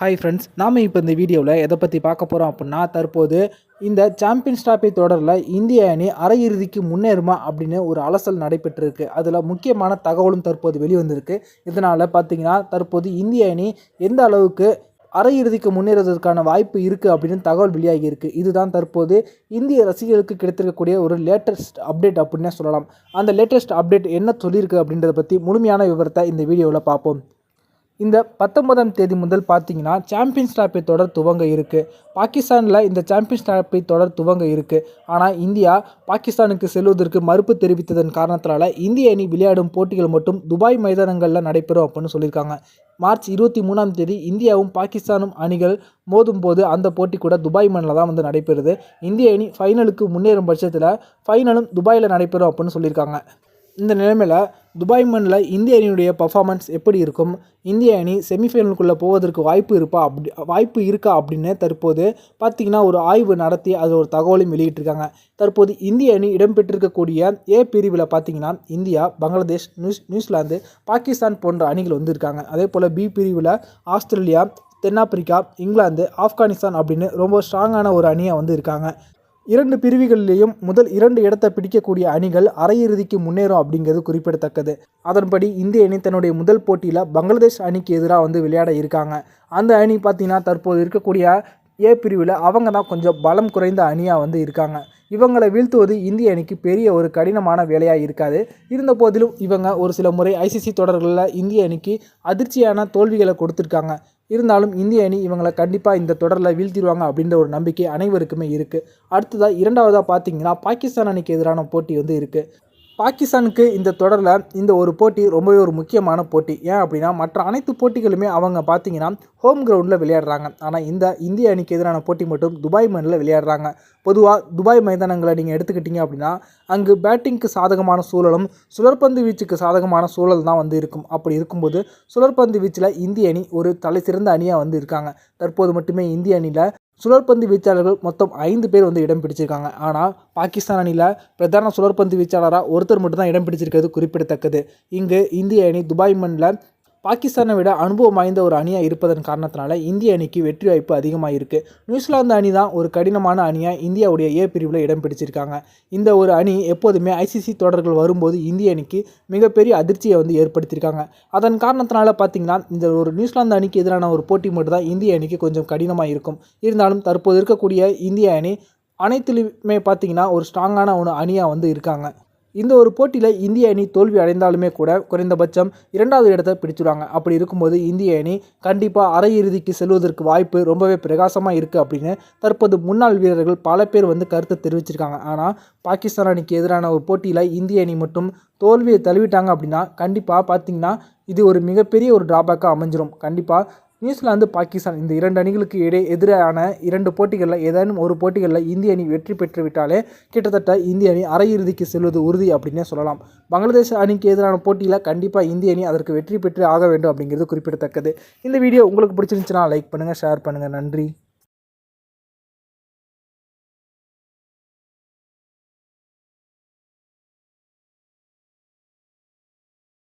Hi friends நாம் இப்போ இந்த வீடியோவில் எதை பற்றி பார்க்க போகிறோம் அப்படின்னா தற்போது இந்த சாம்பியன்ஸ் டிராபி தொடரில் இந்திய அணி அரையிறுதிக்கு முன்னேறுமா அப்படின்னு ஒரு அலசல் நடைபெற்றிருக்கு. அதில் முக்கியமான தகவலும் தற்போது வெளிவந்திருக்கு. இதனால் பார்த்தீங்கன்னா தற்போது இந்திய அணி எந்த அளவுக்கு அரையிறுதிக்கு முன்னேறுவதற்கான வாய்ப்பு இருக்குது அப்படின்னு தகவல் வெளியாகி இருக்குது இதுதான் தற்போது இந்திய ரசிகர்களுக்கு கிடைத்திருக்கக்கூடிய ஒரு லேட்டஸ்ட் அப்டேட் அப்படின்னே சொல்லலாம். அந்த லேட்டஸ்ட் அப்டேட் என்ன சொல்லியிருக்கு அப்படின்றத பற்றி முழுமையான விவரத்தை இந்த வீடியோவில் பார்ப்போம். இந்த பத்தொன்பதாம் தேதி முதல் பார்த்தீங்கன்னா சாம்பியன்ஸ் டிராஃபி தொடர் துவங்க இருக்குது பாகிஸ்தானில் இந்த சாம்பியன்ஸ் டிராஃபி தொடர் துவங்க இருக்குது ஆனால் இந்தியா பாகிஸ்தானுக்கு செல்வதற்கு மறுப்பு தெரிவித்ததன் காரணத்தினால இந்திய அணி விளையாடும் போட்டிகள் மட்டும் துபாய் மைதானங்களில் நடைபெறும் அப்படின்னு சொல்லியிருக்காங்க. மார்ச் இருபத்தி மூணாம் தேதி இந்தியாவும் பாகிஸ்தானும் அணிகள் மோதும் போது அந்த போட்டி கூட துபாய் மண்ணில் தான் வந்து நடைபெறுது. இந்திய அணி ஃபைனலுக்கு முன்னேறும் பட்சத்தில் ஃபைனலும் துபாயில் நடைபெறும் அப்படின்னு சொல்லியிருக்காங்க. இந்த நிலைமையில் துபாய் மண்ணில் இந்திய அணியுடைய பர்ஃபார்மன்ஸ் எப்படி இருக்கும்? இந்திய அணி செமிஃபைனலுக்குள்ளே போவதற்கு வாய்ப்பு இருப்பா? அப்படி வாய்ப்பு இருக்கா அப்படின்னு தற்போது பார்த்திங்கன்னா ஒரு ஆய்வு நடத்தி அதில் ஒரு தகவலையும் வெளியிட்டிருக்காங்க. தற்போது இந்திய அணி இடம்பெற்றிருக்கக்கூடிய ஏ பிரிவில் பார்த்திங்கன்னா இந்தியா பங்களாதேஷ் நியூஸ் நியூசிலாந்து பாகிஸ்தான் போன்ற அணிகள் வந்து இருக்காங்க அதே போல் பி பிரிவில் ஆஸ்திரேலியா தென்னாப்பிரிக்கா இங்கிலாந்து ஆப்கானிஸ்தான் அப்படின்னு ரொம்ப ஸ்ட்ராங்கான ஒரு அணியாக வந்து இருக்காங்க. இரண்டு பிரிவுகளிலேயும் முதல் இரண்டு இடத்தை பிடிக்கக்கூடிய அணிகள் அரையிறுதிக்கு முன்னேறும் அப்படிங்கிறது குறிப்பிடத்தக்கது. அதன்படி இந்திய அணி தன்னுடைய முதல் போட்டியில் பங்களாதேஷ் அணிக்கு எதிராக வந்து விளையாட இருக்காங்க. அந்த அணி பார்த்திங்கன்னா தற்போது இருக்கக்கூடிய ஏ பிரிவில் அவங்க தான் கொஞ்சம் பலம் குறைந்த அணியாக வந்து இருக்காங்க. இவங்களை வீழ்த்துவது இந்திய அணிக்கு பெரிய ஒரு கடினமான வேலையாக இருக்காது. இருந்த போதிலும் இவங்க ஒரு சில முறை ஐசிசி தொடர்களில் இந்திய அணிக்கு அதிர்ச்சியான தோல்விகளை கொடுத்துருக்காங்க. இருந்தாலும் இந்திய அணி இவங்களை கண்டிப்பாக இந்த தொடரில் வீழ்த்திடுவாங்க அப்படின்ற ஒரு நம்பிக்கை அனைவருக்குமே இருக்குது அடுத்ததாக இரண்டாவதாக பார்த்தீங்கன்னா பாகிஸ்தான் அணிக்கு எதிரான போட்டி வந்து இருக்குது பாகிஸ்தானுக்கு இந்த தொடரில் இந்த ஒரு போட்டி ரொம்பவே ஒரு முக்கியமான போட்டி. ஏன் அப்படின்னா மற்ற அனைத்து போட்டிகளுமே அவங்க பார்த்தீங்கன்னா ஹோம் கிரவுண்டில் விளையாடுறாங்க. ஆனால் இந்த இந்திய அணிக்கு எதிரான போட்டி மட்டும் துபாய் மண்ணில் விளையாடுறாங்க. பொதுவாக துபாய் மைதானங்களை நீங்கள் எடுத்துக்கிட்டிங்க அப்படின்னா அங்கு பேட்டிங்க்கு சாதகமான சூழலும் சுழற்பந்து வீச்சுக்கு சாதகமான சூழல் தான் வந்து இருக்கும். அப்படி இருக்கும்போது சுழற்பந்து வீச்சில் இந்திய அணி ஒரு தலை சிறந்த அணியாக வந்து இருக்காங்க. தற்போது மட்டுமே இந்திய அணியில் சுழற்பந்து வீச்சாளர்கள் மொத்தம் ஐந்து பேர் வந்து இடம் பிடிச்சிருக்காங்க. ஆனால் பாகிஸ்தான் அணியில் பிரதான சுழற்பந்து வீச்சாளராக ஒருத்தர் மட்டும் தான் இடம் பிடிச்சிருக்கிறது குறிப்பிடத்தக்கது. இங்கு இந்திய அணி துபாய் மண்ணில் பாகிஸ்தானை விட அனுபவம் வாய்ந்த ஒரு அணியாக இருப்பதன் காரணத்தினால இந்திய அணிக்கு வெற்றி வாய்ப்பு அதிகமாக இருக்குது நியூசிலாந்து அணி தான் ஒரு கடினமான அணியாக இந்தியாவுடைய ஏ பிரிவில் இடம் பிடிச்சிருக்காங்க. இந்த ஒரு அணி எப்போதுமே ஐசிசி தொடர்கள் வரும்போது இந்திய அணிக்கு மிகப்பெரிய அதிர்ச்சியை வந்து ஏற்படுத்தியிருக்காங்க. அதன் காரணத்தினால பார்த்தீங்கன்னா இந்த ஒரு நியூசிலாந்து அணிக்கு எதிரான ஒரு போட்டி மட்டும் தான் இந்திய அணிக்கு கொஞ்சம் கடினமாக இருக்கும் இருந்தாலும் தற்போது இருக்கக்கூடிய இந்திய அணி அனைத்துலையுமே பார்த்தீங்கன்னா ஒரு ஸ்ட்ராங்கான ஒரு அணியாக வந்து இருக்காங்க. இந்த ஒரு போட்டியில் இந்திய அணி தோல்வி அடைந்தாலுமே கூட குறைந்தபட்சம் இரண்டாவது இடத்தை பிடிச்சிடுவாங்க அப்படி இருக்கும்போது இந்திய அணி கண்டிப்பாக அரையிறுதிக்கு செல்வதற்கு வாய்ப்பு ரொம்பவே பிரகாசமாக இருக்குது அப்படின்னு தற்போது முன்னாள் வீரர்கள் பல பேர் வந்து கருத்து தெரிவிச்சிருக்காங்க. ஆனால் பாகிஸ்தான் அணிக்கு எதிரான ஒரு போட்டியில் இந்திய அணி மட்டும் தோல்வியை தழுவிட்டாங்க அப்படின்னா கண்டிப்பாக பார்த்திங்கன்னா இது ஒரு மிகப்பெரிய ஒரு ட்ராபேக்காக அமைஞ்சிரும். கண்டிப்பாக நியூசிலாந்து பாகிஸ்தான் இந்த இரண்டு அணிகளுக்கு இடையே எதிரான இரண்டு போட்டிகளில் ஏதேனும் ஒரு போட்டிகளில் இந்திய அணி வெற்றி பெற்றுவிட்டாலே கிட்டத்தட்ட இந்திய அணி அரையிறுதிக்கு செல்வது உறுதி அப்படின்னே சொல்லலாம். பங்களாதேஷ் அணிக்கு எதிரான போட்டியில் கண்டிப்பாக இந்திய அணி அதற்கு வெற்றி பெற்று ஆக வேண்டும் அப்படிங்கிறது குறிப்பிடத்தக்கது. இந்த வீடியோ உங்களுக்கு பிடிச்சிருந்துச்சுன்னா லைக் பண்ணுங்கள் ஷேர் பண்ணுங்கள் நன்றி.